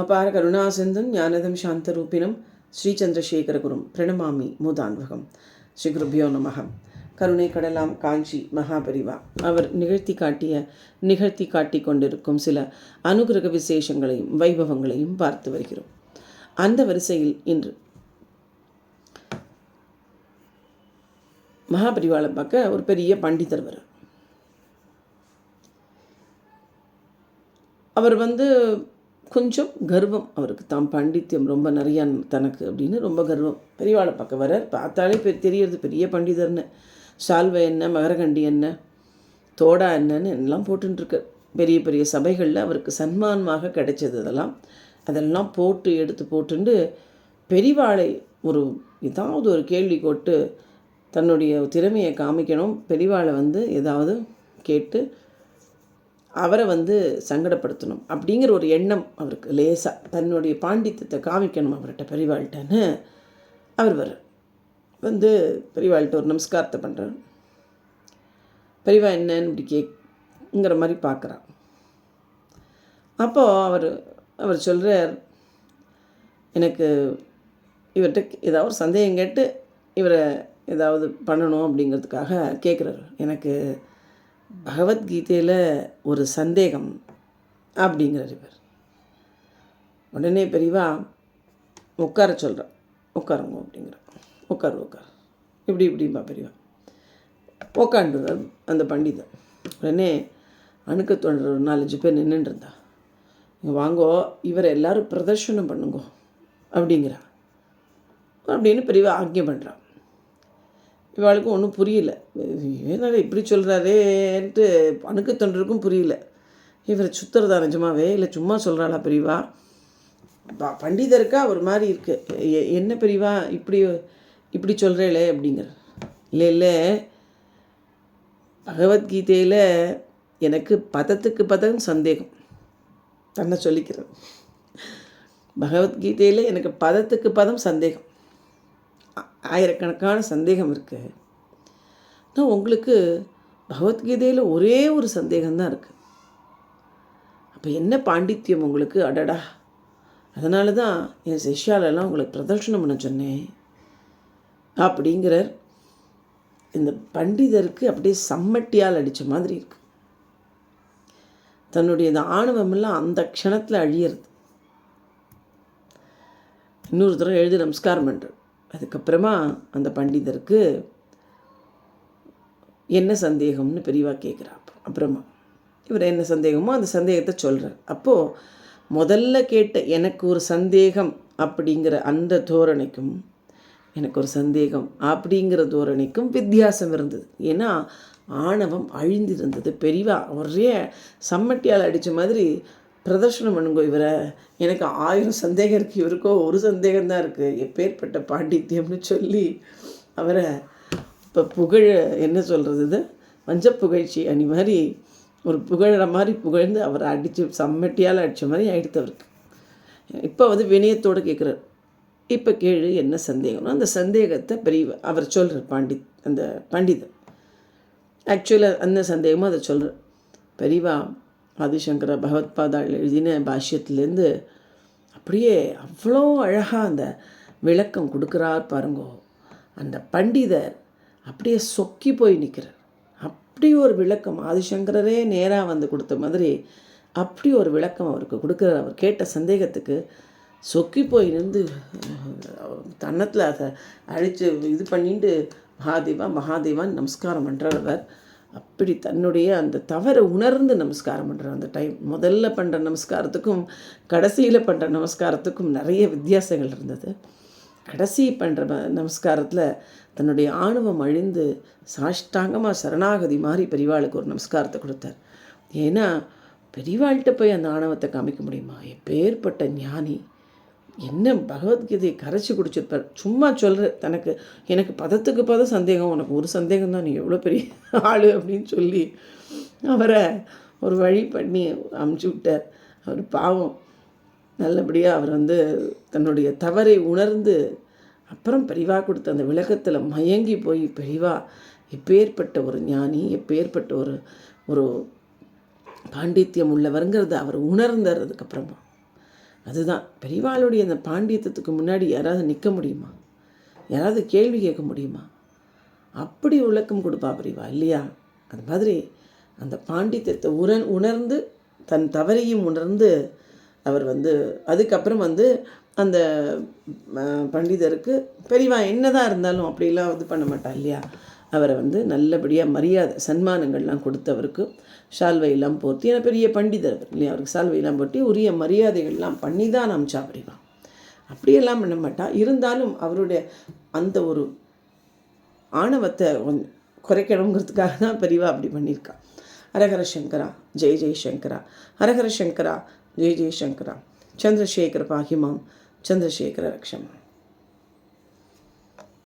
அபார கருணாசிந்தம் ஞானதம் சாந்தரூபிணம் ஸ்ரீச்சந்திரசேகரகுரும் பிரணமாமி மூதான்வகம். ஸ்ரீ குருபியோ நமகம் கருணை கடலாம் காஞ்சி மகாபரிவா. அவர் நிகழ்த்தி காட்டிய நிகழ்த்தி காட்டி கொண்டிருக்கும் சில அனுகிரக விசேஷங்களையும் வைபவங்களையும் பார்த்து வருகிறோம். அந்த வரிசையில் இன்று மகாபரிவாளை பார்க்க ஒரு பெரிய பண்டிதர் வர அவர் வந்து கொஞ்சம் கர்வம் அவருக்கு. தாம் பாண்டித்யம் ரொம்ப நிறையா தனக்கு அப்படின்னு ரொம்ப கர்வம். பெரியவாளை பார்க்க வரார் பார்த்தாலே பெ தெரியறது பெரிய பண்டிதர்னு. சால்வை என்ன மகரகண்டி என்ன தோடா என்னன்னு எல்லாம் போட்டுருக்கார் பெரிய பெரிய சபைகளில் அவருக்கு சன்மானமாக கிடைச்சது அதெல்லாம். அதெல்லாம் போட்டு எடுத்து போட்டுண்டு பெரிவாளை ஒரு ஏதாவது ஒரு கேள்வி கொட்டு தன்னுடைய திறமையை காமிக்கணும். பெரிவாளை வந்து ஏதாவது கேட்டு அவரை வந்து சங்கடப்படுத்தணும் அப்படிங்கிற ஒரு எண்ணம் அவருக்கு லேசாக தன்னுடைய பாண்டித்தத்தை காமிக்கணும் அவர்கிட்ட பெரியவாள்கிட்டன்னு அவர் வர வந்து பெரியவாள்கிட்ட ஒரு நமஸ்காரத்தை பண்ணுறார் பெரியவா என்னன்னு இப்படி கேங்கிற மாதிரி பார்க்குறான். அப்போது அவர் அவர் சொல்கிறார் எனக்கு இவர்கிட்ட ஏதாவது ஒரு சந்தேகம் கேட்டு இவரை ஏதாவது பண்ணணும் அப்படிங்கிறதுக்காக கேட்குறாரு எனக்கு பகவத்கீதையில் ஒரு சந்தேகம் அப்படிங்கிறார் இவர். உடனே பெரியவா உட்கார சொல்கிறான் உட்காருங்க அப்படிங்கிற. உட்காரு உட்கார். இப்படி இப்படிம்பா பெரியவா. உட்காண்டுறார் அந்த பண்டிதன். உடனே அணுக்க தோன்ற ஒரு நாலஞ்சு பேர் நின்றுருந்தா இங்கே வாங்கோ இவரை எல்லாரும் பிரதர்ஷனம் பண்ணுங்கோ அப்படிங்கிறா. அப்படின்னு பெரியவா ஆக்கியம் பண்ணுறான் இவாளுக்கு ஒன்றும் புரியல. ஏன்னால இப்படி சொல்கிறாரேன்ட்டு அணுக்கு தொண்டருக்கும் புரியல. இவரை சுத்துறதா நிஜமாவே? இல்லை சும்மா சொல்கிறாளா பெரியவா பண்டிதருக்கா ஒரு மாதிரி இருக்கு. எ- என்ன பெரியவா இப்படி இப்படி சொல்கிறேளே அப்படிங்கிற. இல்லை இல்லை. பகவத்கீதையில் எனக்கு பதத்துக்கு பதம் சந்தேகம். தன்னை சொல்லிக்கிறது. பகவத்கீதையில் எனக்கு பதத்துக்கு பதம் சந்தேகம். ஆயிரக்கணக்கான சந்தேகம் இருக்குது ஆனால் உங்களுக்கு பகவத்கீதையில் ஒரே ஒரு சந்தேகம்தான் இருக்குது அப்போ என்ன பாண்டித்யம் உங்களுக்கு? அடடா. அதனால தான் என் சிஷ்யாலெல்லாம் உங்களுக்கு பிரதர்ஷனம் பண்ண சொன்னேன். அப்படிங்கிறார். இந்த பண்டிதருக்கு அப்படியே சம்மட்டியால் அடித்த மாதிரி இருக்கு. தன்னுடைய இந்த ஆணவமெல்லாம் அந்த க்ஷணத்தில் அழியிறது. இன்னொரு தடவை எழுதி நமஸ்காரம் பண்ணுறேன் அதுக்கப்புறமா அந்த பண்டிதருக்கு என்ன சந்தேகம்னு பெரியவா கேட்குறா அப்புறமா இவர் என்ன சந்தேகமோ அந்த சந்தேகத்தை சொல்கிறார் அப்போது முதல்ல கேட்ட எனக்கு ஒரு சந்தேகம் அப்படிங்கிற அந்த தோரணைக்கும் எனக்கு ஒரு சந்தேகம் அப்படிங்கிற தோரணைக்கும் வித்தியாசம் இருந்தது. ஏன்னா ஆணவம் அழிந்திருந்தது. பெரியவா ஒரே சம்மட்டியால் அடித்த மாதிரி பிரதர்ஷனம் பண்ணுங்க இவரை. எனக்கு ஆயிரம் சந்தேகம் இருக்குது இவருக்கோ ஒரு சந்தேகம் தான் இருக்குது எப்பேற்பட்ட பாண்டித்யம்னு சொல்லி அவரை இப்போ புகழ என்ன சொல்கிறது இது? புகழ்ச்சி அணி மாதிரி ஒரு புகழற மாதிரி புகழ்ந்து அவரை அடித்து சம்மட்டியால் அடித்த மாதிரி ஆயிடுத்து அவருக்கு. இப்போ வந்து வினயத்தோடு கேட்குறாரு இப்போ கேளு என்ன சந்தேகம்னா. அந்த சந்தேகத்தை பெரிய அவர் சொல்கிறார் பாண்டித் அந்த பண்டிதர். ஆக்சுவலாக அந்த சந்தேகமும் அதை சொல்கிறார் பெரியவா ஆதிசங்கர பகவத்பாதாள் எழுதின பாஷ்யத்துலேருந்து அப்படியே அவ்வளோ அழகாக அந்த விளக்கம் கொடுக்குறார் பாருங்கோ. அந்த பண்டிதர் அப்படியே சொக்கி போய் நிற்கிறார் அப்படி ஒரு விளக்கம் ஆதிசங்கரரே நேராக வந்து கொடுத்த மாதிரி அப்படி ஒரு விளக்கம் அவருக்கு கொடுக்குற அவர் கேட்ட சந்தேகத்துக்கு சொக்கி போய் நின்று தன்னத்தில் அதை அழித்து இது பண்ணிட்டு மகாதேவா மகாதேவான் நமஸ்காரம் பண்ணுறார் அவர். அப்படி தன்னுடைய அந்த தவறை உணர்ந்து நமஸ்காரம் பண்ணுறோம் அந்த டைம் முதல்ல பண்ணுற நமஸ்காரத்துக்கும் கடைசியில் பண்ணுற நமஸ்காரத்துக்கும் நிறைய வித்தியாசங்கள் இருந்தது. கடைசி பண்ணுற நமஸ்காரத்தில் தன்னுடைய ஆணவம் அழிந்து சாஷ்டாங்கமாக சரணாகதி மாதிரி பெரியவாளுக்கு ஒரு நமஸ்காரத்தை கொடுத்தார். ஏன்னா பெரிவாள்கிட்ட போய் அந்த ஆணவத்தை காமிக்க முடியுமா? எப்பேற்பட்ட ஞானி. என்ன பகவத்கீதையை கரைச்சி குடிச்சிருப்பார்? சும்மா சொல்கிற தனக்கு எனக்கு பதத்துக்கு பதம் சந்தேகம் உனக்கு ஒரு சந்தேகம் தான் நீ எவ்வளோ பெரிய ஆள் அப்படின்னு சொல்லி அவரை ஒரு வழி பண்ணி அமுச்சு விட்டார். அவர் பாவம். நல்லபடியாக அவர் வந்து தன்னுடைய தவறை உணர்ந்து அப்புறம் பெரிவா கொடுத்த அந்த விளக்கத்தில் மயங்கி போய் பெரிவா எப்பேற்பட்ட ஒரு ஞானி எப்பேற்பட்ட ஒரு ஒரு பாண்டித்யம் உள்ளவருங்கிறத அவர் உணர்ந்ததுக்கப்புறமா அதுதான். பெரியவாளுடைய அந்த பாண்டியத்துக்கு முன்னாடி யாராவது நிற்க முடியுமா? யாராவது கேள்வி கேட்க முடியுமா? அப்படி விளக்கம் கொடுப்பா பெரியவா இல்லையா? அது மாதிரி அந்த பாண்டித்யத்தை உண உணர்ந்து தன் தவறையும் உணர்ந்து அவர் வந்து அதுக்கப்புறம் வந்து அந்த பண்டிதருக்கு பெரியவா என்னதான் இருந்தாலும் அப்படிலாம் இது பண்ண மாட்டா இல்லையா? அவரை வந்து நல்லபடியாக மரியாதை சன்மானங்கள்லாம் கொடுத்தவருக்கு சால்வையெல்லாம் போர்த்தி. ஏன்னா பெரிய பண்டிதர் அவர் இல்லையா? அவருக்கு சால்வையெல்லாம் போட்டி உரிய மரியாதைகள்லாம் பண்ணி தான் அமிச்சா பெரியவா அப்படியெல்லாம் பண்ண மாட்டா. இருந்தாலும் அவருடைய அந்த ஒரு ஆணவத்தை குறைக்கணுங்கிறதுக்காக தான் பெரியவா அப்படி பண்ணியிருக்கா. ஹரஹர சங்கரா ஜெய் ஜெய் சங்கரா. ஹரஹர சங்கரா ஜெய் ஜெய் சங்கரா. சந்திரசேகர பாகிமாம் சந்திரசேகர ரக்ஷமாம்.